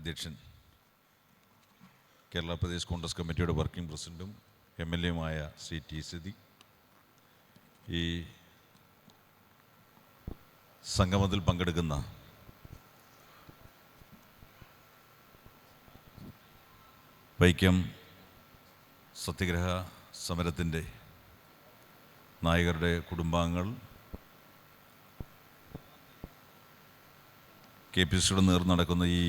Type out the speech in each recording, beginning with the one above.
അധ്യക്ഷൻ. കേരള പ്രദേശ് കോൺഗ്രസ് കമ്മിറ്റിയുടെ വർക്കിംഗ് പ്രസിഡന്റും എം എൽ എയുമായ സി ടി സിദി ഈ സംഗമത്തിൽ പങ്കെടുക്കുന്ന വൈക്കം സത്യഗ്രഹ സമരത്തിന്റെ നായകരുടെ കുടുംബാംഗങ്ങൾ കെ പി സിയുടെ നേർന്ന് നടക്കുന്ന ഈ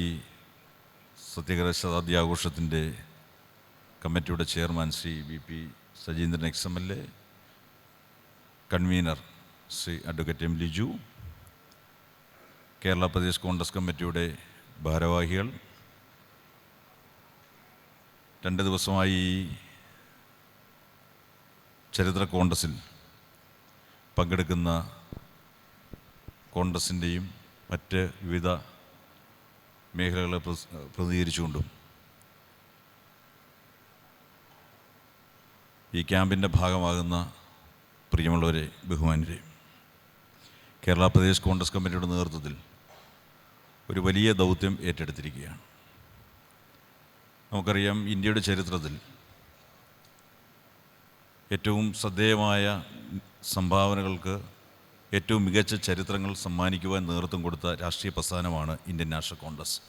സത്യഗ്രഹ ശതാബ്ദി ആഘോഷത്തിന്റെ കമ്മിറ്റിയുടെ chairman Shri V P Sajeendran ex M L A convener Shri advocate M Liju Kerala Pradesh Congress കമ്മിറ്റിയുടെ ഭാരവാഹികൾ. രണ്ട് ദിവസമായി ചരിത്ര കോൺഗ്രസിൽ പങ്കെടുക്കുന്ന കോൺഗ്രസിന്റെയും മറ്റ് വിവിധ മേഖലകളെ പ്രതികരിച്ചുകൊണ്ടും. ഈ ക്യാമ്പിന്റെ ഭാഗമാകുന്ന പ്രിയമുള്ളവരെ ബഹുമാനരെ കേരള പ്രദേശ് കോൺഗ്രസ് കമ്മിറ്റിയുടെ നേതൃത്വത്തിൽ ഒരു വലിയ ദൗത്യം ഏറ്റെടുത്തിരിക്കുകയാണ്. നമുക്കറിയാം ഇന്ത്യയുടെ ചരിത്രത്തിൽ ഏറ്റവും ശ്രദ്ധേയമായ സംഭാവനകൾക്ക് ഏറ്റവും മികച്ച ചരിത്രങ്ങൾ സമ്മാനിക്കുവാൻ നേതൃത്വം കൊടുത്ത രാഷ്ട്രീയ പ്രസ്ഥാനമാണ് ഇന്ത്യൻ നാഷണൽ കോൺഗ്രസ്.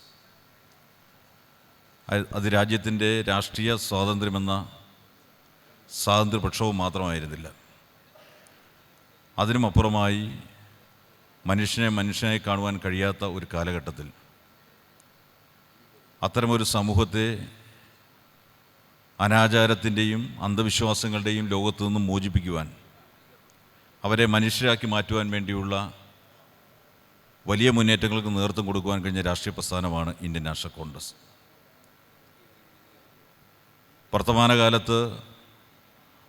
അത് രാജ്യത്തിന്റെ രാഷ്ട്രീയ സ്വാതന്ത്ര്യമെന്ന സ്വാതന്ത്ര്യപക്ഷവും മാത്രമായിരുന്നില്ല. അതിനുമപ്പുറമായി മനുഷ്യനെ മനുഷ്യനായി കാണുവാൻ കഴിയാത്ത ഒരു കാലഘട്ടത്തിൽ അത്തരമൊരു സമൂഹത്തെ അനാചാരത്തിന്റെയും അന്ധവിശ്വാസങ്ങളുടെയും ലോകത്തു നിന്നും മോചിപ്പിക്കുവാൻ അവരെ മനുഷ്യരാക്കി മാറ്റുവാൻ വേണ്ടിയുള്ള വലിയ മുന്നേറ്റങ്ങൾക്ക് നേതൃത്വം കൊടുക്കുവാൻ കഴിഞ്ഞ രാഷ്ട്രീയ പ്രസ്ഥാനമാണ് ഇന്ത്യൻ നാഷണൽ കോൺഗ്രസ്. വർത്തമാനകാലത്ത്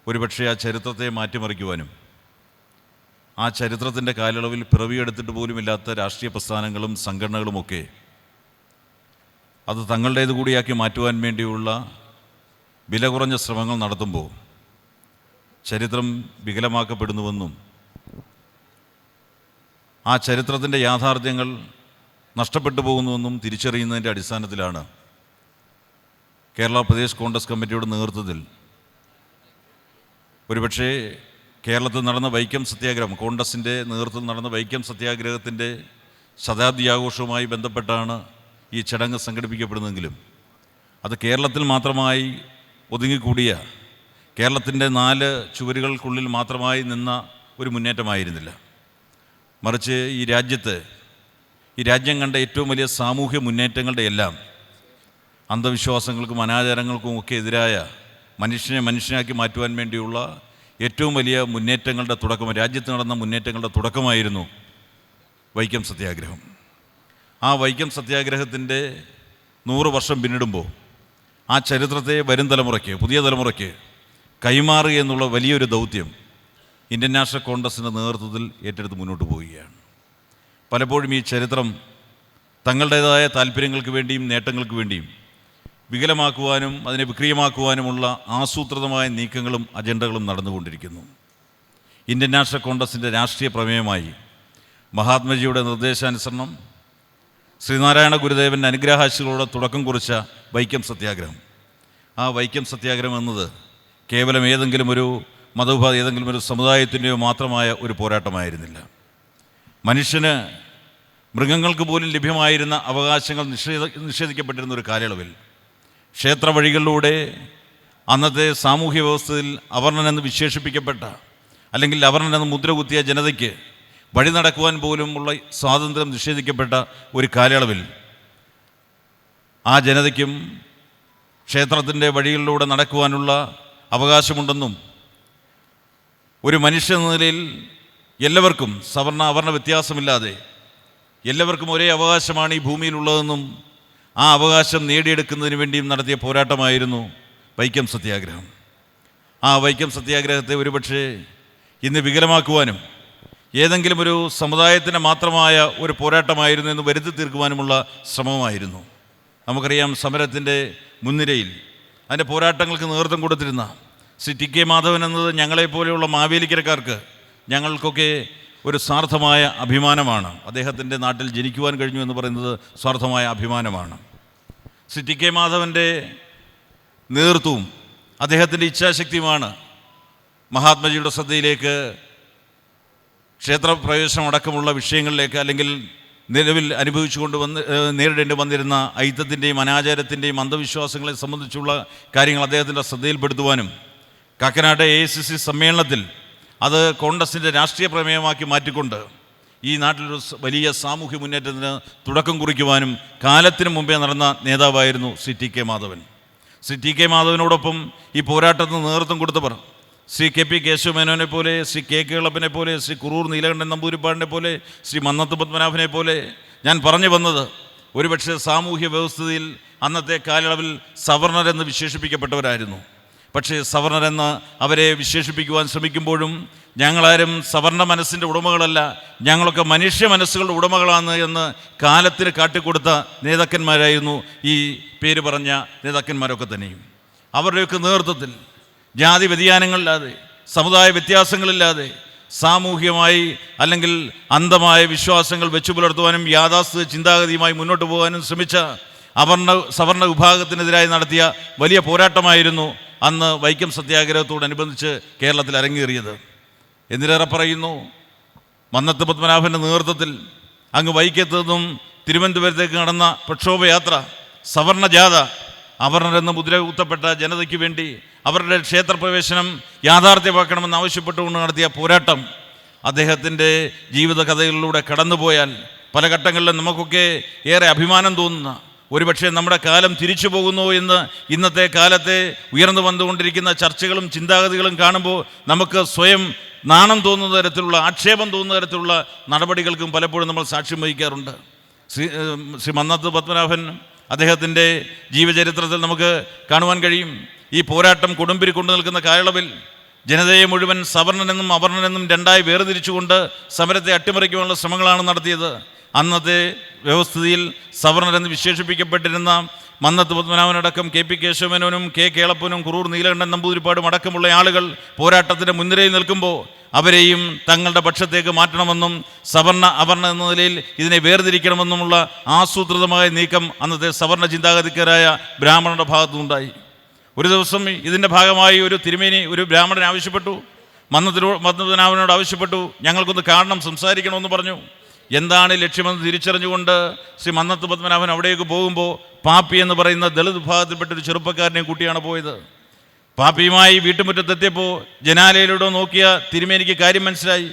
ഒരുപക്ഷെ ആ ചരിത്രത്തെ മാറ്റിമറിക്കുവാനും ആ ചരിത്രത്തിന്റെ കാലയളവിൽ പിറവിയെടുത്തിട്ട് പോലുമില്ലാത്ത രാഷ്ട്രീയ പ്രസ്ഥാനങ്ങളും സംഘടനകളുമൊക്കെ അത് തങ്ങളുടേത് കൂടിയാക്കി മാറ്റുവാൻ വേണ്ടിയുള്ള വില കുറഞ്ഞ ശ്രമങ്ങൾ നടത്തുമ്പോൾ ചരിത്രം വികലമാക്കപ്പെടുന്നുവെന്നും ആ ചരിത്രത്തിന്റെ യാഥാർത്ഥ്യങ്ങൾ നഷ്ടപ്പെട്ടു പോകുന്നുവെന്നും തിരിച്ചറിയുന്നതിന്റെ അടിസ്ഥാനത്തിലാണ് കേരള പ്രദേശ് കോൺഗ്രസ് കമ്മിറ്റിയുടെ നേതൃത്വത്തിൽ ഒരുപക്ഷേ കേരളത്തിൽ നടന്ന വൈക്കം സത്യാഗ്രഹം കോൺഗ്രസിന്റെ നേതൃത്വത്തിൽ നടന്ന വൈക്കം സത്യാഗ്രഹത്തിന്റെ ശതാബ്ദി ആഘോഷവുമായി ബന്ധപ്പെട്ടാണ് ഈ ചടങ്ങ് സംഘടിപ്പിക്കപ്പെടുന്നതെങ്കിലും അത് കേരളത്തിൽ മാത്രമായി ഒതുങ്ങിക്കൂടിയ കേരളത്തിന്റെ നാല് ചുവരുകൾക്കുള്ളിൽ മാത്രമായി നിന്ന ഒരു മുന്നേറ്റമായിരുന്നില്ല. മറിച്ച് ഈ രാജ്യത്ത് ഈ രാജ്യം കണ്ട ഏറ്റവും വലിയ സാമൂഹ്യ മുന്നേറ്റങ്ങളുടെ എല്ലാം അന്ധവിശ്വാസങ്ങൾക്കും അനാചാരങ്ങൾക്കും ഒക്കെ എതിരായ മനുഷ്യനെ മനുഷ്യനാക്കി മാറ്റുവാൻ വേണ്ടിയുള്ള ഏറ്റവും വലിയ മുന്നേറ്റങ്ങളുടെ തുടക്കം രാജ്യത്ത് നടന്ന മുന്നേറ്റങ്ങളുടെ തുടക്കമായിരുന്നു വൈക്കം സത്യാഗ്രഹം. ആ വൈക്കം സത്യാഗ്രഹത്തിന്റെ നൂറ് വർഷം പിന്നിടുമ്പോൾ ആ ചരിത്രത്തെ വരും തലമുറയ്ക്ക് പുതിയ തലമുറയ്ക്ക് കൈമാറുക എന്നുള്ള വലിയൊരു ദൗത്യം ഇന്ത്യൻ നാഷണൽ കോൺഗ്രസിന്റെ നേതൃത്വത്തിൽ ഏറ്റെടുത്ത് മുന്നോട്ട് പോവുകയാണ്. പലപ്പോഴും ഈ ചരിത്രം തങ്ങളുടേതായ താല്പര്യങ്ങൾക്ക് വേണ്ടിയും നേട്ടങ്ങൾക്ക് വേണ്ടിയും വികലമാക്കുവാനും അതിനെ വിക്രിയമാക്കുവാനുമുള്ള ആസൂത്രിതമായ നീക്കങ്ങളും അജണ്ടകളും നടന്നുകൊണ്ടിരിക്കുന്നു. ഇന്ത്യൻ നാഷണൽ കോൺഗ്രസിന്റെ രാഷ്ട്രീയ പ്രമേയമായി മഹാത്മജിയുടെ നിർദ്ദേശാനുസരണം ശ്രീനാരായണ ഗുരുദേവന്റെ അനുഗ്രഹാശികളോടെ തുടക്കം കുറിച്ച വൈക്കം സത്യാഗ്രഹം. ആ വൈക്കം സത്യാഗ്രഹം എന്നത് കേവലം ഏതെങ്കിലും ഒരു മതവിഭാഗം ഏതെങ്കിലും ഒരു സമുദായത്തിന്റെയോ മാത്രമായ ഒരു പോരാട്ടമായിരുന്നില്ല. മനുഷ്യന് മൃഗങ്ങൾക്ക് പോലും ലഭ്യമായിരുന്ന അവകാശങ്ങൾ നിഷേധ നിഷേധിക്കപ്പെട്ടിരുന്ന ഒരു കാലയളവിൽ ക്ഷേത്ര വഴികളിലൂടെ അന്നത്തെ സാമൂഹ്യ വ്യവസ്ഥയിൽ അവർണനെന്ന് വിശേഷിപ്പിക്കപ്പെട്ട അല്ലെങ്കിൽ അവർണനെന്ന് മുദ്ര കുത്തിയ ജനതയ്ക്ക് വഴി നടക്കുവാൻ പോലുമുള്ള സ്വാതന്ത്ര്യം നിഷേധിക്കപ്പെട്ട ഒരു കാലയളവിൽ ആ ജനതയ്ക്കും ക്ഷേത്രത്തിന്റെ വഴികളിലൂടെ നടക്കുവാനുള്ള അവകാശമുണ്ടെന്നും ഒരു മനുഷ്യ എന്ന നിലയിൽ എല്ലാവർക്കും സവർണ അവർണ വ്യത്യാസമില്ലാതെ എല്ലാവർക്കും ഒരേ അവകാശമാണ് ഈ ഭൂമിയിലുള്ളതെന്നും ആ അവകാശം നേടിയെടുക്കുന്നതിന് വേണ്ടിയും നടത്തിയ പോരാട്ടമായിരുന്നു വൈക്കം സത്യാഗ്രഹം. ആ വൈക്കം സത്യാഗ്രഹത്തെ ഒരുപക്ഷെ ഇന്ന് വികലമാക്കുവാനും ഏതെങ്കിലും ഒരു സമുദായത്തിന് മാത്രമായ ഒരു പോരാട്ടമായിരുന്നു എന്ന് വരുത്തി തീർക്കുവാനുമുള്ള ശ്രമമായിരുന്നു. നമുക്കറിയാം സമരത്തിന്റെ മുൻനിരയിൽ അതിന്റെ പോരാട്ടങ്ങൾക്ക് നേതൃത്വം കൊടുത്തിരുന്ന ശ്രീ ടി കെ മാധവൻ എന്നത് ഞങ്ങളെപ്പോലെയുള്ള മാവേലിക്കരക്കാർക്ക് ഞങ്ങൾക്കൊക്കെ ഒരു സ്വാർത്ഥമായ അഭിമാനമാണ്. അദ്ദേഹത്തിന്റെ നാട്ടിൽ ജനിക്കുവാൻ കഴിഞ്ഞു എന്ന് പറയുന്നത് സ്വാർത്ഥമായ അഭിമാനമാണ്. ശ്രീ ടി കെ മാധവന്റെ നേതൃത്വവും അദ്ദേഹത്തിന്റെ ഇച്ഛാശക്തിയുമാണ് മഹാത്മജിയുടെ ശ്രദ്ധയിലേക്ക് ക്ഷേത്രപ്രവേശനം അടക്കമുള്ള വിഷയങ്ങളിലേക്ക് അല്ലെങ്കിൽ നിലവിൽ അനുഭവിച്ചുകൊണ്ട് വന്ന് നേരിടേണ്ടി വന്നിരുന്ന ഐത്തത്തിന്റെയും അനാചാരത്തിന്റെയും അന്ധവിശ്വാസങ്ങളെ സംബന്ധിച്ചുള്ള കാര്യങ്ങൾ അദ്ദേഹത്തിന്റെ ശ്രദ്ധയിൽപ്പെടുത്തുവാനും കാക്കനാട് എ സി സി സമ്മേളനത്തിൽ അത് കോൺഗ്രസിന്റെ രാഷ്ട്രീയ പ്രമേയമാക്കി മാറ്റിക്കൊണ്ട് ഈ നാട്ടിലൊരു വലിയ സാമൂഹ്യ മുന്നേറ്റത്തിന് തുടക്കം കുറിക്കുവാനും കാലത്തിന് മുമ്പേ നടന്ന നേതാവായിരുന്നു C T K Madhavan. C T K മാധവനോടൊപ്പം ഈ പോരാട്ടത്തിന് നേതൃത്വം കൊടുത്തവർ ശ്രീ കെ പി കേശവമേനോനെ പോലെ ശ്രീ കെ കേളപ്പനെ പോലെ ശ്രീ കുറൂർ നീലകണ്ഠൻ നമ്പൂരിപ്പാടിനെ പോലെ ശ്രീ മന്നത്ത് പത്മനാഭനെ പോലെ ഞാൻ പറഞ്ഞു വന്നത് ഒരുപക്ഷെ സാമൂഹ്യ വ്യവസ്ഥയിൽ അന്നത്തെ കാലയളവിൽ സവർണരെന്ന് വിശേഷിപ്പിക്കപ്പെട്ടവരായിരുന്നു. പക്ഷേ സവർണരെന്ന് അവരെ വിശേഷിപ്പിക്കുവാൻ ശ്രമിക്കുമ്പോഴും ഞങ്ങളാരും സവർണ മനസ്സിന്റെ ഉടമകളല്ല ഞങ്ങളൊക്കെ മനുഷ്യ മനസ്സുകളുടെ ഉടമകളാണ് എന്ന് കാലത്തിന് കാട്ടിക്കൊടുത്ത നേതാക്കന്മാരായിരുന്നു ഈ പേര് പറഞ്ഞ നേതാക്കന്മാരൊക്കെ തന്നെയും. അവരുടെയൊക്കെ നേതൃത്വത്തിൽ ജാതി വ്യതിയാനങ്ങളില്ലാതെ സമുദായ വ്യത്യാസങ്ങളില്ലാതെ സാമൂഹ്യമായി അല്ലെങ്കിൽ അന്ധമായ വിശ്വാസങ്ങൾ വെച്ചു പുലർത്തുവാനും യാഥാസ്ഥിത ചിന്താഗതിയുമായി മുന്നോട്ട് പോകാനും ശ്രമിച്ച അവർണ സവർണ വിഭാഗത്തിനെതിരായി നടത്തിയ വലിയ പോരാട്ടമായിരുന്നു അന്ന് വൈക്കം സത്യാഗ്രഹത്തോടനുബന്ധിച്ച് കേരളത്തിൽ അരങ്ങേറിയത്. എന്തിനേറെ പറയുന്നു? മന്നത്ത് പത്മനാഭന്റെ നേതൃത്വത്തിൽ അങ്ങ് വൈക്കത്ത് നിന്നും തിരുവനന്തപുരത്തേക്ക് നടന്ന പ്രക്ഷോഭയാത്ര സവർണ ജാഥ അവർണരെന്ന് മുദ്ര കുത്തപ്പെട്ട ജനതയ്ക്ക് വേണ്ടി അവരുടെ ക്ഷേത്രപ്രവേശനം യാഥാർത്ഥ്യമാക്കണമെന്ന് ആവശ്യപ്പെട്ടുകൊണ്ട് നടത്തിയ പോരാട്ടം അദ്ദേഹത്തിന്റെ ജീവിതകഥകളിലൂടെ കടന്നുപോയാൽ പല ഘട്ടങ്ങളിലും നമുക്കൊക്കെ ഏറെ അഭിമാനം തോന്നുന്ന ഒരുപക്ഷെ നമ്മുടെ കാലം തിരിച്ചു പോകുന്നു എന്ന് ഇന്നത്തെ കാലത്തെ ഉയർന്നു വന്നുകൊണ്ടിരിക്കുന്ന ചർച്ചകളും ചിന്താഗതികളും കാണുമ്പോൾ നമുക്ക് സ്വയം നാണം തോന്നുന്ന തരത്തിലുള്ള ആക്ഷേപം തോന്നുന്ന തരത്തിലുള്ള നടപടികൾക്കും പലപ്പോഴും നമ്മൾ സാക്ഷ്യം വഹിക്കാറുണ്ട്. ശ്രീ ശ്രീ മന്നത്ത് പത്മനാഭൻ അദ്ദേഹത്തിന്റെ ജീവചരിത്രത്തിൽ നമുക്ക് കാണുവാൻ കഴിയും. ഈ പോരാട്ടം കൊടുമ്പിരി കൊണ്ടു നിൽക്കുന്ന കാലയളവിൽ ജനതയെ മുഴുവൻ സവർണനെന്നും അവർണനെന്നും രണ്ടായി വേർതിരിച്ചുകൊണ്ട് സമരത്തെ അട്ടിമറിക്കുവാനുള്ള ശ്രമങ്ങളാണ് നടത്തിയത്. അന്നത്തെ വ്യവസ്ഥിതിയിൽ സവർണരെന്ന് വിശേഷിപ്പിക്കപ്പെട്ടിരുന്ന മന്നത്ത് പത്മനാഭനടക്കം കെ പി കേശവമേനോനും കെ കേളപ്പനും കുറൂർ നീലകണ്ഠൻ നമ്പൂതിരിപ്പാടും അടക്കമുള്ള ആളുകൾ പോരാട്ടത്തിന്റെ മുൻനിരയിൽ നിൽക്കുമ്പോൾ അവരെയും തങ്ങളുടെ പക്ഷത്തേക്ക് മാറ്റണമെന്നും സവർണ അവർണ എന്ന നിലയിൽ ഇതിനെ വേർതിരിക്കണമെന്നുമുള്ള ആസൂത്രിതമായ നീക്കം അന്നത്തെ സവർണ ചിന്താഗതിക്കാരായ ബ്രാഹ്മണരുടെ ഭാഗത്തുനിന്നുണ്ടായി. ഒരു ദിവസം ഇതിന്റെ ഭാഗമായി ഒരു തിരുമേനി ഒരു ബ്രാഹ്മണൻ ആവശ്യപ്പെട്ടു. മന്നത്തിനോ മന്നത്തിനാവിനോട് ആവശ്യപ്പെട്ടു. ഞങ്ങൾക്കൊന്ന് കാണണം സംസാരിക്കണമെന്ന് പറഞ്ഞു. എന്താണ് ലക്ഷ്യമെന്ന് തിരിച്ചറിഞ്ഞുകൊണ്ട് ശ്രീ മന്നത്ത് പത്മനാഭൻ അവിടേക്ക് പോകുമ്പോൾ പാപ്പി എന്ന് പറയുന്ന ദളിത് വിഭാഗത്തിൽപ്പെട്ട ഒരു ചെറുപ്പക്കാരനെ കൂട്ടിയാണ് പോയത്. പാപ്പിയുമായി വീട്ടുമുറ്റത്തെത്തിയപ്പോൾ ജനാലയിലൂടെ നോക്കിയ തിരുമേനിക്ക് കാര്യം മനസ്സിലായി.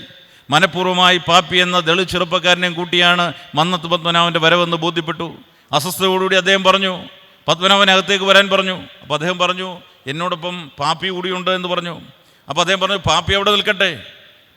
മനഃപൂർവമായി പാപ്പി എന്ന ദളിത് ചെറുപ്പക്കാരനെയും കൂട്ടിയാണ് മന്നത്ത് പത്മനാഭന്റെ വരവെന്ന് ബോധ്യപ്പെട്ടു. അസ്വസ്ഥതയോടുകൂടി അദ്ദേഹം പറഞ്ഞു പത്മനാഭൻ അകത്തേക്ക് വരാൻ പറഞ്ഞു. അപ്പോൾ അദ്ദേഹം പറഞ്ഞു എന്നോടൊപ്പം പാപ്പി കൂടിയുണ്ട് എന്ന് പറഞ്ഞു. അപ്പോൾ അദ്ദേഹം പറഞ്ഞു പാപ്പി അവിടെ നിൽക്കട്ടെ.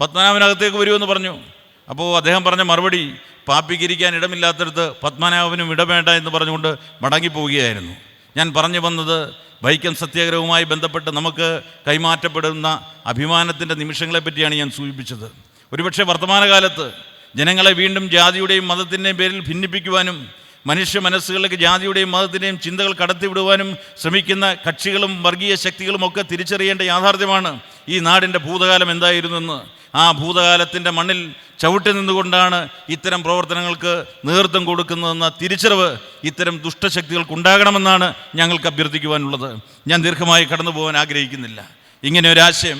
പത്മനാഭനകത്തേക്ക് വരുമെന്ന് പറഞ്ഞു. അപ്പോൾ അദ്ദേഹം പറഞ്ഞ മറുപടി പാപ്പിക്ക് ഇരിക്കാൻ ഇടമില്ലാത്തടത്ത് പത്മനാഭനും ഇടവേണ്ട എന്ന് പറഞ്ഞുകൊണ്ട് മടങ്ങിപ്പോവുകയായിരുന്നു ഞാൻ പറഞ്ഞു വന്നത് വൈക്കം സത്യാഗ്രഹവുമായി ബന്ധപ്പെട്ട് നമുക്ക് കൈമാറ്റപ്പെടുന്ന അഭിമാനത്തിന്റെ നിമിഷങ്ങളെ പറ്റിയാണ് ഞാൻ സൂചിപ്പിച്ചത്. ഒരുപക്ഷെ വർത്തമാനകാലത്ത് ജനങ്ങളെ വീണ്ടും ജാതിയുടെയും മതത്തിന്റെയും പേരിൽ ഭിന്നിപ്പിക്കുവാനും മനുഷ്യ മനസ്സുകളിലേക്ക് ജാതിയുടെയും മതത്തിന്റെയും ചിന്തകൾ കടത്തിവിടുവാനും ശ്രമിക്കുന്ന കക്ഷികളും വർഗീയ ശക്തികളും ഒക്കെ തിരിച്ചറിയേണ്ട യാഥാർത്ഥ്യമാണ് ഈ നാടിന്റെ ഭൂതകാലം എന്തായിരുന്നെന്ന്. ആ ഭൂതകാലത്തിന്റെ മണ്ണിൽ ചവിട്ടി നിന്നുകൊണ്ടാണ് ഇത്തരം പ്രവർത്തനങ്ങൾക്ക് നേതൃത്വം കൊടുക്കുന്നതെന്ന തിരിച്ചറിവ് ഇത്തരം ദുഷ്ടശക്തികൾക്ക് ഉണ്ടാകണമെന്നാണ് ഞങ്ങൾക്ക് അഭ്യർത്ഥിക്കുവാനുള്ളത്. ഞാൻ ദീർഘമായി കടന്നു പോകാൻ ആഗ്രഹിക്കുന്നില്ല. ഇങ്ങനെ ഒരു ആശയം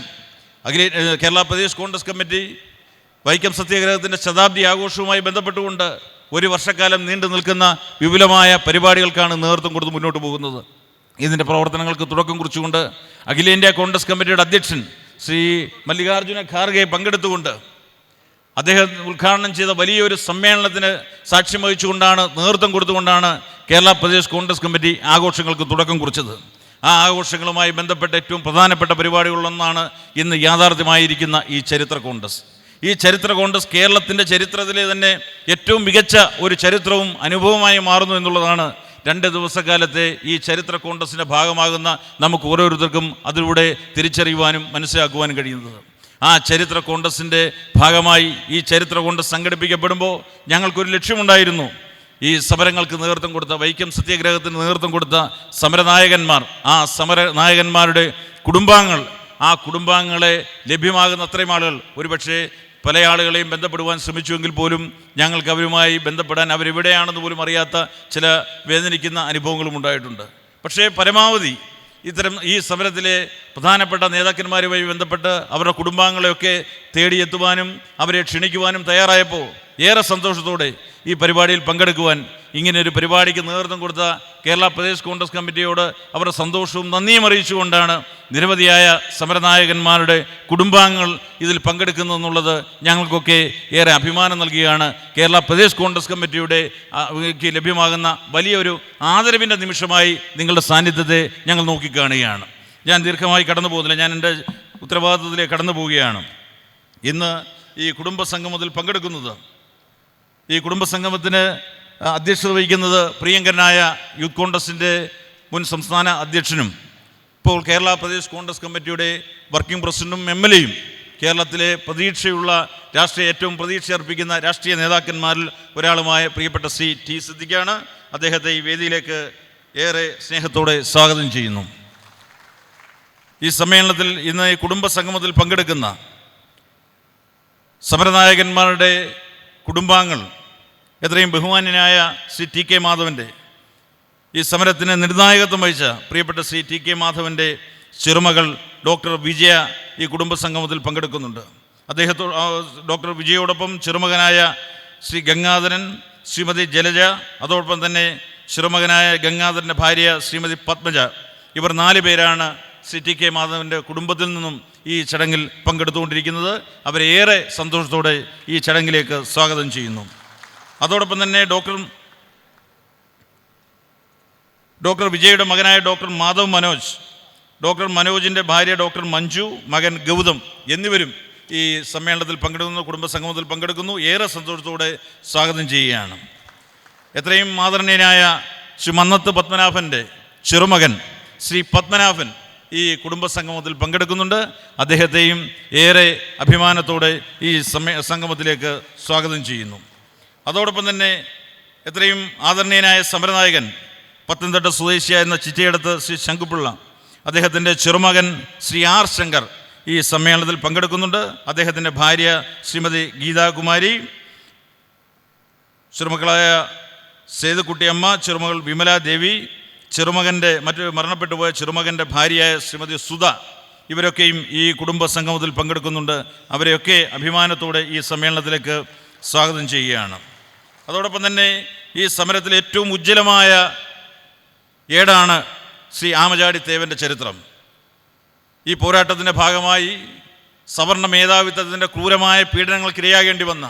അഖിലേ ഏഹ് കേരള പ്രദേശ് കോൺഗ്രസ് കമ്മിറ്റി വൈക്കം സത്യാഗ്രഹത്തിന്റെ ശതാബ്ദി ആഘോഷവുമായി ബന്ധപ്പെട്ടുകൊണ്ട് ഒരു വർഷക്കാലം നീണ്ടു നിൽക്കുന്ന വിപുലമായ പരിപാടികൾക്കാണ് നേതൃത്വം കൊടുത്ത് മുന്നോട്ട് പോകുന്നത്. ഇതിന്റെ പ്രവർത്തനങ്ങൾക്ക് തുടക്കം കുറിച്ചുകൊണ്ട് അഖിലേന്ത്യാ കോൺഗ്രസ് കമ്മിറ്റിയുടെ അധ്യക്ഷൻ ശ്രീ മല്ലികാർജുന ഖാർഗെ പങ്കെടുത്തുകൊണ്ട് അദ്ദേഹം ഉദ്ഘാടനം ചെയ്ത വലിയൊരു സമ്മേളനത്തിന് സാക്ഷ്യം വഹിച്ചുകൊണ്ടാണ് നേതൃത്വം കൊടുത്തുകൊണ്ടാണ് കേരള പ്രദേശ് കോൺഗ്രസ് കമ്മിറ്റി ആഘോഷങ്ങൾക്ക് തുടക്കം കുറിച്ചത്. ആ ആഘോഷങ്ങളുമായി ബന്ധപ്പെട്ട ഏറ്റവും പ്രധാനപ്പെട്ട പരിപാടികളിലൊന്നാണ് ഇന്ന് യാഥാർത്ഥ്യമായിരിക്കുന്ന ഈ ചരിത്ര കോൺഗ്രസ്. ഈ ചരിത്ര കോൺഗ്രസ് കേരളത്തിന്റെ ചരിത്രത്തിലെ തന്നെ ഏറ്റവും മികച്ച ഒരു ചരിത്രവും അനുഭവമായി മാറുന്നു എന്നുള്ളതാണ് രണ്ട് ദിവസക്കാലത്തെ ഈ ചരിത്ര കോൺഗ്രസിന്റെ ഭാഗമാകുന്ന നമുക്ക് ഓരോരുത്തർക്കും അതിലൂടെ തിരിച്ചറിയുവാനും മനസ്സിലാക്കുവാനും കഴിയുന്നത്. ആ ചരിത്ര കോൺഗ്രസിന്റെ ഭാഗമായി ഈ ചരിത്ര കോൺഗ്രസ് സംഘടിപ്പിക്കപ്പെടുമ്പോൾ ഞങ്ങൾക്കൊരു ലക്ഷ്യമുണ്ടായിരുന്നു. ഈ സമരങ്ങൾക്ക് നേതൃത്വം കൊടുത്ത വൈക്കം സത്യാഗ്രഹത്തിന് നേതൃത്വം കൊടുത്ത സമരനായകന്മാർ ആ സമരനായകന്മാരുടെ കുടുംബാംഗങ്ങൾ ആ കുടുംബാംഗങ്ങളെ ലഭ്യമാകുന്ന അത്രയും ആളുകൾ. ഒരുപക്ഷെ പല ആളുകളെയും ബന്ധപ്പെടുവാൻ ശ്രമിച്ചുവെങ്കിൽ പോലും ഞങ്ങൾക്ക് അവരുമായി ബന്ധപ്പെടാൻ അവരെവിടെയാണെന്ന് പോലും അറിയാത്ത ചില വേദനിക്കുന്ന അനുഭവങ്ങളും ഉണ്ടായിട്ടുണ്ട്. പക്ഷേ പരമാവധി ഇത്തരം ഈ സമരത്തിലെ പ്രധാനപ്പെട്ട നേതാക്കന്മാരുമായി ബന്ധപ്പെട്ട് അവരുടെ കുടുംബാംഗങ്ങളെയൊക്കെ തേടിയെത്തുവാനും അവരെ ക്ഷണിക്കുവാനും തയ്യാറായപ്പോൾ ഏറെ സന്തോഷത്തോടെ ഈ പരിപാടിയിൽ പങ്കെടുക്കുവാൻ ഇങ്ങനെ ഒരു പരിപാടിക്ക് നേതൃത്വം കൊടുത്ത കേരള പ്രദേശ് കോൺഗ്രസ് കമ്മിറ്റിയോട് അവരുടെ സന്തോഷവും നന്ദിയും അറിയിച്ചുകൊണ്ടാണ് നിരവധിയായ സമരനായകന്മാരുടെ കുടുംബാംഗങ്ങൾ ഇതിൽ പങ്കെടുക്കുന്നതെന്നുള്ളത് ഞങ്ങൾക്കൊക്കെ ഏറെ അഭിമാനം നൽകിയാണ് കേരള പ്രദേശ് കോൺഗ്രസ് കമ്മിറ്റിയുടെ ലഭ്യമാകുന്ന വലിയൊരു ആദരവിന്റെ നിമിഷമായി നിങ്ങളുടെ സാന്നിധ്യത്തെ ഞങ്ങൾ നോക്കിക്കാണുകയാണ്. ഞാൻ ദീർഘമായി കടന്നു പോകുന്നില്ല ഞാൻ എന്റെ ഉത്തരവാദിത്വത്തിലേക്ക് കടന്നു പോവുകയാണ് ഇന്ന് ഈ കുടുംബ സംഗമത്തിൽ പങ്കെടുക്കുന്നത് ഈ കുടുംബസംഗമത്തിന് അധ്യക്ഷത വഹിക്കുന്നത് പ്രിയങ്കരനായ യൂത്ത് കോൺഗ്രസിന്റെ മുൻ സംസ്ഥാന അധ്യക്ഷനും ഇപ്പോൾ കേരള പ്രദേശ് കോൺഗ്രസ് കമ്മിറ്റിയുടെ വർക്കിംഗ് പ്രസിഡന്റും എം എൽ എയും കേരളത്തിലെ പ്രതീക്ഷയുള്ള രാഷ്ട്രീയ ഏറ്റവും പ്രതീക്ഷ അർപ്പിക്കുന്ന രാഷ്ട്രീയ നേതാക്കന്മാരിൽ ഒരാളുമായ പ്രിയപ്പെട്ട സി ടി സിദ്ദിഖാണ്. അദ്ദേഹത്തെ ഈ വേദിയിലേക്ക് ഏറെ സ്നേഹത്തോടെ സ്വാഗതം ചെയ്യുന്നു. ഈ സമ്മേളനത്തിൽ ഇന്ന് ഈ കുടുംബ സംഗമത്തിൽ പങ്കെടുക്കുന്ന സമരനായകന്മാരുടെ കുടുംബാംഗങ്ങൾ എത്രയും ബഹുമാന്യനായ ശ്രീ ടി കെ മാധവന്റെ ഈ സമരത്തിന് നിർണായകത്വം വഹിച്ച പ്രിയപ്പെട്ട ശ്രീ ടി കെ മാധവന്റെ ചെറുമകൾ ഡോക്ടർ വിജയ ഈ കുടുംബ സംഗമത്തിൽ പങ്കെടുക്കുന്നുണ്ട്. അദ്ദേഹത്തോ ഡോക്ടർ വിജയോടൊപ്പം ചെറുമകനായ ശ്രീ ഗംഗാധരൻ ശ്രീമതി ജലജ അതോടൊപ്പം തന്നെ ചെറുമകനായ ഗംഗാധരന്റെ ഭാര്യ ശ്രീമതി പത്മജ ഇവർ നാല് പേരാണ് ശ്രീ ടി കെ മാധവന്റെ കുടുംബത്തിൽ നിന്നും ഈ ചടങ്ങിൽ പങ്കെടുത്തുകൊണ്ടിരിക്കുന്നത് അവരെ ഏറെ സന്തോഷത്തോടെ ഈ ചടങ്ങിലേക്ക് സ്വാഗതം ചെയ്യുന്നു. അതോടൊപ്പം തന്നെ ഡോക്ടർ ഡോക്ടർ വിജയുടെ മകനായ ഡോക്ടർ മാധവ് മനോജ് ഡോക്ടർ മനോജിന്റെ ഭാര്യ ഡോക്ടർ മഞ്ജു മകൻ ഗൗതം എന്നിവരും ഈ സമ്മേളനത്തിൽ പങ്കെടുക്കുന്നു കുടുംബ സംഗമത്തിൽ പങ്കെടുക്കുന്നു. ഏറെ സന്തോഷത്തോടെ സ്വാഗതം ചെയ്യുകയാണ്. എത്രയും ആദരണീയനായ ശ്രീ മന്നത്ത് പത്മനാഭന്റെ ചെറുമകൻ ശ്രീ പത്മനാഭൻ ഈ കുടുംബ സംഗമത്തിൽ പങ്കെടുക്കുന്നുണ്ട്. അദ്ദേഹത്തെയും ഏറെ അഭിമാനത്തോടെ ഈ സംഗമത്തിലേക്ക് സ്വാഗതം ചെയ്യുന്നു. അതോടൊപ്പം തന്നെ എത്രയും ആദരണീയനായ സമരനായകൻ പത്തനംതിട്ട സ്വദേശിയായിരുന്ന ചിറ്റയടുത്ത് ശ്രീ ശങ്കുപിള്ള അദ്ദേഹത്തിന്റെ ചെറുമകൻ ശ്രീ ആർ ശങ്കർ ഈ സമ്മേളനത്തിൽ പങ്കെടുക്കുന്നുണ്ട്. അദ്ദേഹത്തിന്റെ ഭാര്യ ശ്രീമതി ഗീതാകുമാരി ചെറുമക്കളായ സേതുക്കുട്ടിയമ്മ ചെറുമകൾ വിമല ദേവി ചെറുമകന്റെ മറ്റു മരണപ്പെട്ടു പോയ ചെറുമകന്റെ ഭാര്യയായ ശ്രീമതി സുധ ഇവരൊക്കെയും ഈ കുടുംബ സംഗമത്തിൽ പങ്കെടുക്കുന്നുണ്ട്. അവരെയൊക്കെ അഭിമാനത്തോടെ ഈ സമ്മേളനത്തിലേക്ക് സ്വാഗതം ചെയ്യുകയാണ്. അതോടൊപ്പം തന്നെ ഈ സമരത്തിൽ ഏറ്റവും ഉജ്ജ്വലമായ ഏടാണ് ശ്രീ ആമചാടി തേവന്റെ ചരിത്രം. ഈ പോരാട്ടത്തിന്റെ ഭാഗമായി സവർണ മേധാവിത്വത്തിന്റെ ക്രൂരമായ പീഡനങ്ങൾക്കിരയാകേണ്ടി വന്ന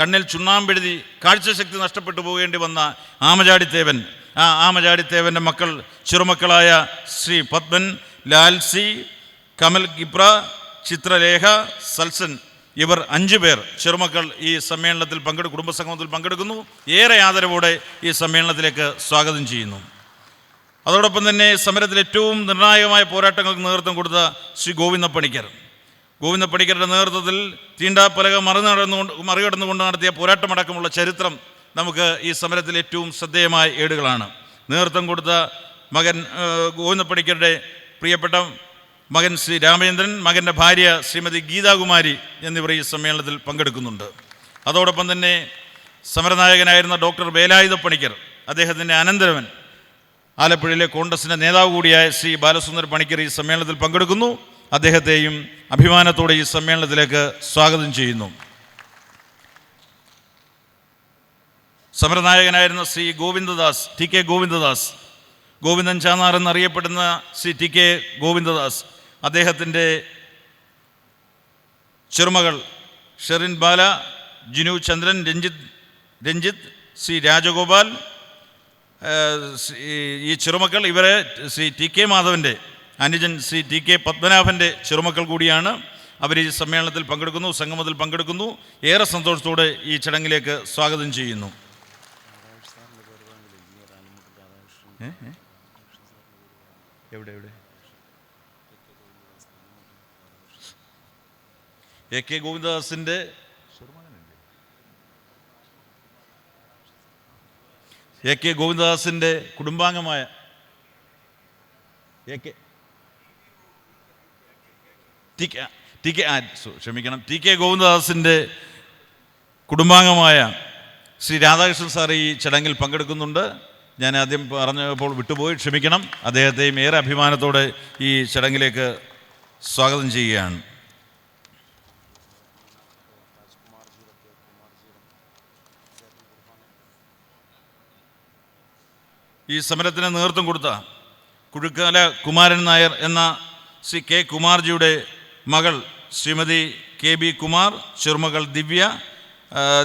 കണ്ണിൽ ചുണ്ണാമ്പെഴുതി കാഴ്ചശക്തി നഷ്ടപ്പെട്ടു പോകേണ്ടി വന്ന ആമചാടിത്തേവൻ ആ ആമചാടിത്തേവന്റെ മക്കൾ ചെറുമക്കളായ ശ്രീ പത്മൻ ലാൽസി കമൽ ഗിബ്ര ചിത്രലേഖ സൽസൻ ഇവർ അഞ്ചു പേർ ചെറുമക്കൾ ഈ സമ്മേളനത്തിൽ പങ്കെടു കുടുംബ സംഗമത്തിൽ പങ്കെടുക്കുന്നു. ഏറെ ആദരവോടെ ഈ സമ്മേളനത്തിലേക്ക് സ്വാഗതം ചെയ്യുന്നു. അതോടൊപ്പം തന്നെ സമരത്തിൽ ഏറ്റവും നിർണായകമായ പോരാട്ടങ്ങൾക്ക് നേതൃത്വം കൊടുത്ത ശ്രീ ഗോവിന്ദ പണിക്കർ ഗോവിന്ദ പണിക്കരുടെ നേതൃത്വത്തിൽ തീണ്ടാപ്പലക മറികടന്നുകൊണ്ട് മറികടന്നുകൊണ്ട് നടത്തിയ പോരാട്ടമടക്കമുള്ള ചരിത്രം നമുക്ക് ഈ സമരത്തിൽ ഏറ്റവും ശ്രദ്ധേയമായ ഏടുകളാണ്. നേതൃത്വം കൊടുത്ത മകൻ ഗോവിന്ദപ്പടിക്കരുടെ പ്രിയപ്പെട്ട മകൻ ശ്രീ രാമചന്ദ്രൻ മകന്റെ ഭാര്യ ശ്രീമതി ഗീതാകുമാരി എന്നിവർ ഈ സമ്മേളനത്തിൽ പങ്കെടുക്കുന്നുണ്ട്. അതോടൊപ്പം തന്നെ സമരനായകനായിരുന്ന ഡോക്ടർ വേലായുധ പണിക്കർ അദ്ദേഹത്തിന്റെ അനന്തരവൻ ആലപ്പുഴയിലെ കോൺഗ്രസിന്റെ നേതാവ് കൂടിയായ ശ്രീ ബാലസുന്ദർ പണിക്കർ ഈ സമ്മേളനത്തിൽ പങ്കെടുക്കുന്നു. അദ്ദേഹത്തെയും അഭിമാനത്തോടെ ഈ സമ്മേളനത്തിലേക്ക് സ്വാഗതം ചെയ്യുന്നു. സമരനായകനായിരുന്ന ശ്രീ ഗോവിന്ദദാസ് ടി കെ ഗോവിന്ദദാസ് ഗോവിന്ദൻ ചാനാർ എന്നറിയപ്പെടുന്ന ശ്രീ ടി കെ ഗോവിന്ദദാസ് അദ്ദേഹത്തിന്റെ ചെറുമകൾ ഷെറിൻ ബാല ജിനു ചന്ദ്രൻ രഞ്ജിത് രഞ്ജിത്ത് ശ്രീ രാജഗോപാൽ ഈ ചെറുമക്കൾ ഇവരെ ശ്രീ ടി കെ മാധവന്റെ അനുജൻ ശ്രീ ടി കെ പത്മനാഭന്റെ ചെറുമക്കൾ കൂടിയാണ് അവർ ഈ സമ്മേളനത്തിൽ പങ്കെടുക്കുന്നു സംഗമത്തിൽ പങ്കെടുക്കുന്നു. ഏറെ സന്തോഷത്തോടെ ഈ ചടങ്ങിലേക്ക് സ്വാഗതം ചെയ്യുന്നു. എവിടെ എവിടെ? എ കെ ഗോവിന്ദദാസിന്റെ എ കെ ഗോവിന്ദദാസിന്റെ കുടുംബാംഗമായ ടി കെ ടി കെ ക്ഷമിക്കണം. ടി കെ ഗോവിന്ദദാസിന്റെ കുടുംബാംഗമായ ശ്രീ രാധാകൃഷ്ണൻ സാർ ഈ ചടങ്ങിൽ പങ്കെടുക്കുന്നുണ്ട്. ഞാൻ ആദ്യം പറഞ്ഞപ്പോൾ വിട്ടുപോയി. ക്ഷമിക്കണം. അദ്ദേഹത്തെയും ഏറെ അഭിമാനത്തോടെ ഈ ചടങ്ങിലേക്ക് സ്വാഗതം ചെയ്യുകയാണ്. ഈ സമരത്തിന് നേതൃത്വം കൊടുത്ത കുഴുക്കാല കുമാരൻ നായർ എന്ന ശ്രീ കെ കുമാർജിയുടെ മകൾ ശ്രീമതി കെ ബി കുമാർ ചെറുമകൾ ദിവ്യ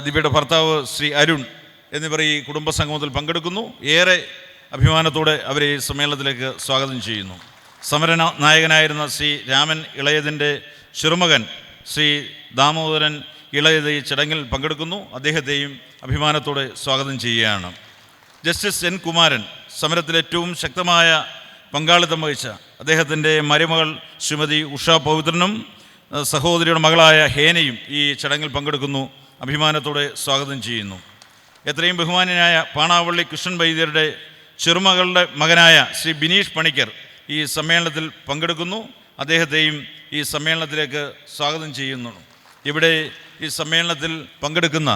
ദിവ്യയുടെ ഭർത്താവ് ശ്രീ അരുൺ എന്നിവർ ഈ കുടുംബ സംഗമത്തിൽ പങ്കെടുക്കുന്നു. ഏറെ അഭിമാനത്തോടെ അവരെ ഈ സമ്മേളനത്തിലേക്ക് സ്വാഗതം ചെയ്യുന്നു. സമര നായകനായിരുന്ന ശ്രീ രാമൻ ഇളയതിന്റെ ചെറുമകൻ ശ്രീ ദാമോദരൻ ഇളയത് ഈ ചടങ്ങിൽ പങ്കെടുക്കുന്നു. അദ്ദേഹത്തെയും അഭിമാനത്തോടെ സ്വാഗതം ചെയ്യുകയാണ്. ജസ്റ്റിസ് എൻ കുമാരൻ സമരത്തിൽ ഏറ്റവും ശക്തമായ പങ്കാളിത്തം വഹിച്ച അദ്ദേഹത്തിന്റെ മരുമകൾ ശ്രീമതി ഉഷ പൗത്രനും സഹോദരിയുടെ മകളായ ഹേനയും ഈ ചടങ്ങിൽ പങ്കെടുക്കുന്നു. അഭിമാനത്തോടെ സ്വാഗതം ചെയ്യുന്നു. എത്രയും ബഹുമാനനായ പാണാവള്ളി കൃഷ്ണൻ വൈദ്യരുടെ ചെറുമകളുടെ മകനായ ശ്രീ ബിനീഷ് പണിക്കർ ഈ സമ്മേളനത്തിൽ പങ്കെടുക്കുന്നു. അദ്ദേഹത്തെയും ഈ സമ്മേളനത്തിലേക്ക് സ്വാഗതം ചെയ്യുന്നു. ഇവിടെ ഈ സമ്മേളനത്തിൽ പങ്കെടുക്കുന്ന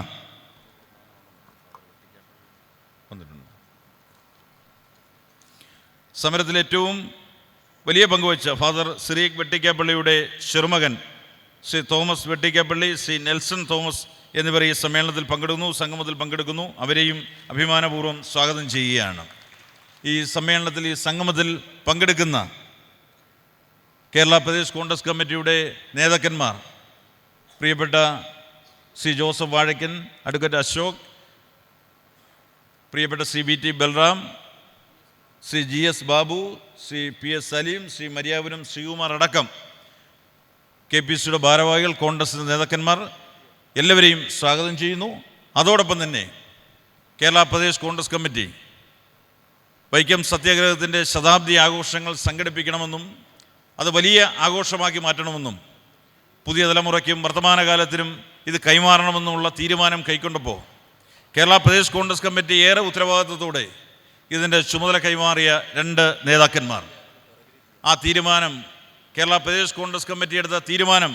സമരത്തിൽ ഏറ്റവും വലിയ പങ്കുവച്ച ഫാദർ ശ്രീ വെട്ടിക്കാപ്പള്ളിയുടെ ചെറുമകൻ Shri Thomas Vettikappally Shri Nelson Thomas എന്നിവർ ഈ സമ്മേളനത്തിൽ പങ്കെടുക്കുന്നു സംഗമത്തിൽ പങ്കെടുക്കുന്നു. അവരെയും അഭിമാനപൂർവം സ്വാഗതം ചെയ്യുകയാണ്. ഈ സമ്മേളനത്തിൽ ഈ സംഗമത്തിൽ പങ്കെടുക്കുന്ന കേരള പ്രദേശ് കോൺഗ്രസ് കമ്മിറ്റിയുടെ നേതാക്കന്മാർ പ്രിയപ്പെട്ട ശ്രീ ജോസഫ് വാഴക്കൻ അഡ്വക്കേറ്റ് അശോക് പ്രിയപ്പെട്ട C B T Balram Shri G S Babu Shri P S Saleem Shri Mariyapuram Sreekumar അടക്കം കെ പി സിയുടെ ഭാരവാഹികൾ കോൺഗ്രസിന്റെ നേതാക്കന്മാർ എല്ലാവരെയും സ്വാഗതം ചെയ്യുന്നു. അതോടൊപ്പം തന്നെ കേരള പ്രദേശ് കോൺഗ്രസ് കമ്മിറ്റി വൈക്കം സത്യാഗ്രഹത്തിന്റെ ശതാബ്ദി ആഘോഷങ്ങൾ സംഘടിപ്പിക്കണമെന്നും അത് വലിയ ആഘോഷമാക്കി മാറ്റണമെന്നും പുതിയ തലമുറയ്ക്കും വർത്തമാനകാലത്തിനും ഇത് കൈമാറണമെന്നുള്ള തീരുമാനം കൈക്കൊണ്ടപ്പോൾ കേരള പ്രദേശ് കോൺഗ്രസ് കമ്മിറ്റി ഏറെ ഉത്തരവാദിത്വത്തോടെ ഇതിന്റെ ചുമതല കൈമാറിയ രണ്ട് നേതാക്കന്മാർ. ആ തീരുമാനം കേരള പ്രദേശ് കോൺഗ്രസ് കമ്മിറ്റി എടുത്ത തീരുമാനം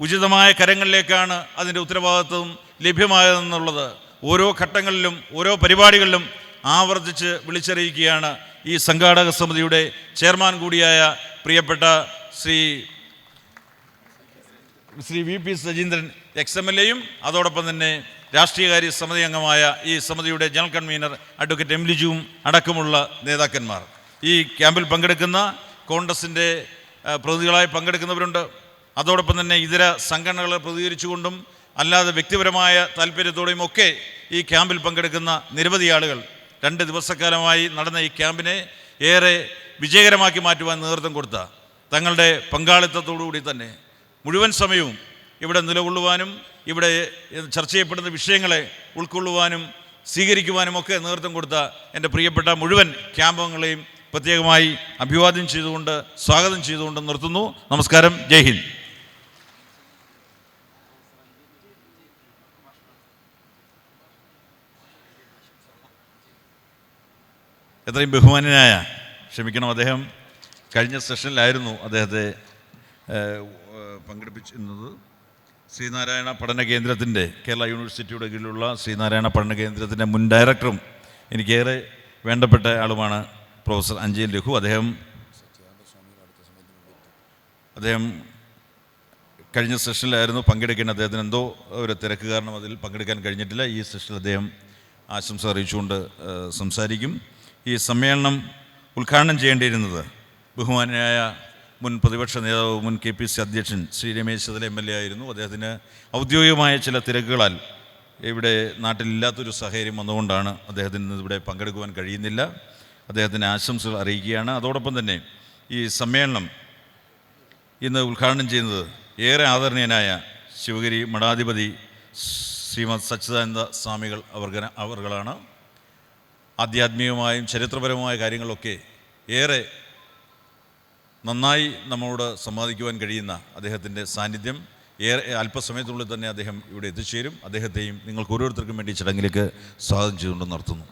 ഉചിതമായ കരങ്ങളിലേക്കാണ് അതിന്റെ ഉത്തരവാദിത്വം ലഭ്യമായതെന്നുള്ളത് ഓരോ ഘട്ടങ്ങളിലും ഓരോ പരിപാടികളിലും ആവർത്തിച്ച് വിളിച്ചറിയിക്കുകയാണ് ഈ സംഘാടക സമിതിയുടെ ചെയർമാൻ കൂടിയായ പ്രിയപ്പെട്ട Shri Shri V P Sajeendran ex M L എയും അതോടൊപ്പം തന്നെ രാഷ്ട്രീയകാര്യ സമിതി അംഗമായ ഈ സമിതിയുടെ ജനറൽ കൺവീനർ അഡ്വക്കേറ്റ് എം ലിജുവും അടക്കമുള്ള നേതാക്കന്മാർ. ഈ ക്യാമ്പിൽ പങ്കെടുക്കുന്ന കോൺഗ്രസിന്റെ പ്രതിനിധികളായി പങ്കെടുക്കുന്നവരുണ്ട്. അതോടൊപ്പം തന്നെ ഇതര സംഘടനകളെ പ്രതികരിച്ചുകൊണ്ടും അല്ലാതെ വ്യക്തിപരമായ താല്പര്യത്തോടെയും ഒക്കെ ഈ ക്യാമ്പിൽ പങ്കെടുക്കുന്ന നിരവധി ആളുകൾ രണ്ട് ദിവസക്കാലമായി നടന്ന ഈ ക്യാമ്പിനെ ഏറെ വിജയകരമാക്കി മാറ്റുവാൻ നേതൃത്വം കൊടുത്ത തങ്ങളുടെ പങ്കാളിത്തത്തോടുകൂടി തന്നെ മുഴുവൻ സമയവും ഇവിടെ നിലകൊള്ളുവാനും ഇവിടെ ചർച്ച ചെയ്യപ്പെടുന്ന വിഷയങ്ങളെ ഉൾക്കൊള്ളുവാനും സ്വീകരിക്കുവാനും ഒക്കെ നേതൃത്വം കൊടുത്ത എന്റെ പ്രിയപ്പെട്ട മുഴുവൻ ക്യാമ്പങ്ങളെയും പ്രത്യേകമായി അഭിവാദ്യം ചെയ്തുകൊണ്ട് സ്വാഗതം ചെയ്തുകൊണ്ട് നിർത്തുന്നു. നമസ്കാരം. ജയ് ഹിന്ദ്. എത്രയും ബഹുമാനനായ ക്ഷമിക്കണം അദ്ദേഹം കഴിഞ്ഞ സെഷനിലായിരുന്നു അദ്ദേഹത്തെ പങ്കെടുപ്പിച്ചിരുന്നത്. ശ്രീനാരായണ പഠന കേന്ദ്രത്തിന്റെ കേരള യൂണിവേഴ്സിറ്റിയുടെ കീഴിലുള്ള ശ്രീനാരായണ പഠന കേന്ദ്രത്തിന്റെ മുൻ ഡയറക്ടറും എനിക്കേറെ വേണ്ടപ്പെട്ട ആളുമാണ്. പ്രൊഫസർ അഞ്ജയൻ രഘു അദ്ദേഹം അദ്ദേഹം കഴിഞ്ഞ സെഷനിലായിരുന്നു പങ്കെടുക്കേണ്ട അദ്ദേഹത്തിന് എന്തോ ഒരു തിരക്ക് കാരണം അതിൽ പങ്കെടുക്കാൻ കഴിഞ്ഞിട്ടില്ല. ഈ സെഷനിൽ അദ്ദേഹം ആശംസ അറിയിച്ചുകൊണ്ട് സംസാരിക്കും. ഈ സമ്മേളനം ഉദ്ഘാടനം ചെയ്യേണ്ടിയിരുന്നത് ബഹുമാനായ മുൻ പ്രതിപക്ഷ നേതാവ് മുൻ കെ പി സി അധ്യക്ഷൻ Shri Ramesh Chennithala M L A ആയിരുന്നു. അദ്ദേഹത്തിന് ഔദ്യോഗികമായ ചില തിരക്കുകളാൽ ഇവിടെ നാട്ടിലില്ലാത്തൊരു സാഹചര്യം വന്നുകൊണ്ടാണ് അദ്ദേഹത്തിന് ഇവിടെ പങ്കെടുക്കുവാൻ കഴിയുന്നില്ല. അദ്ദേഹത്തിന് ആശംസകൾ അറിയിക്കുകയാണ്. അതോടൊപ്പം തന്നെ ഈ സമ്മേളനം ഇന്ന് ഉദ്ഘാടനം ചെയ്യുന്നത് ഏറെ ആദരണീയനായ ശിവഗിരി മഠാധിപതി ശ്രീമദ് സച്ചിദാനന്ദ സ്വാമികൾ അവർക്ക് അവർകളാണ്. ആധ്യാത്മികമായും ചരിത്രപരമായ കാര്യങ്ങളൊക്കെ ഏറെ നന്നായി നമ്മളോട് സംവാദിക്കുവാൻ കഴിയുന്ന അദ്ദേഹത്തിന്റെ സാന്നിധ്യം. ഏറെ അല്പസമയത്തിനുള്ളിൽ തന്നെ അദ്ദേഹം ഇവിടെ എത്തിച്ചേരും. അദ്ദേഹത്തെയും നിങ്ങൾക്ക് ഓരോരുത്തർക്കും വേണ്ടി ചടങ്ങിലേക്ക് സ്വാഗതം ചെയ്തുകൊണ്ട് നടത്തുന്നു.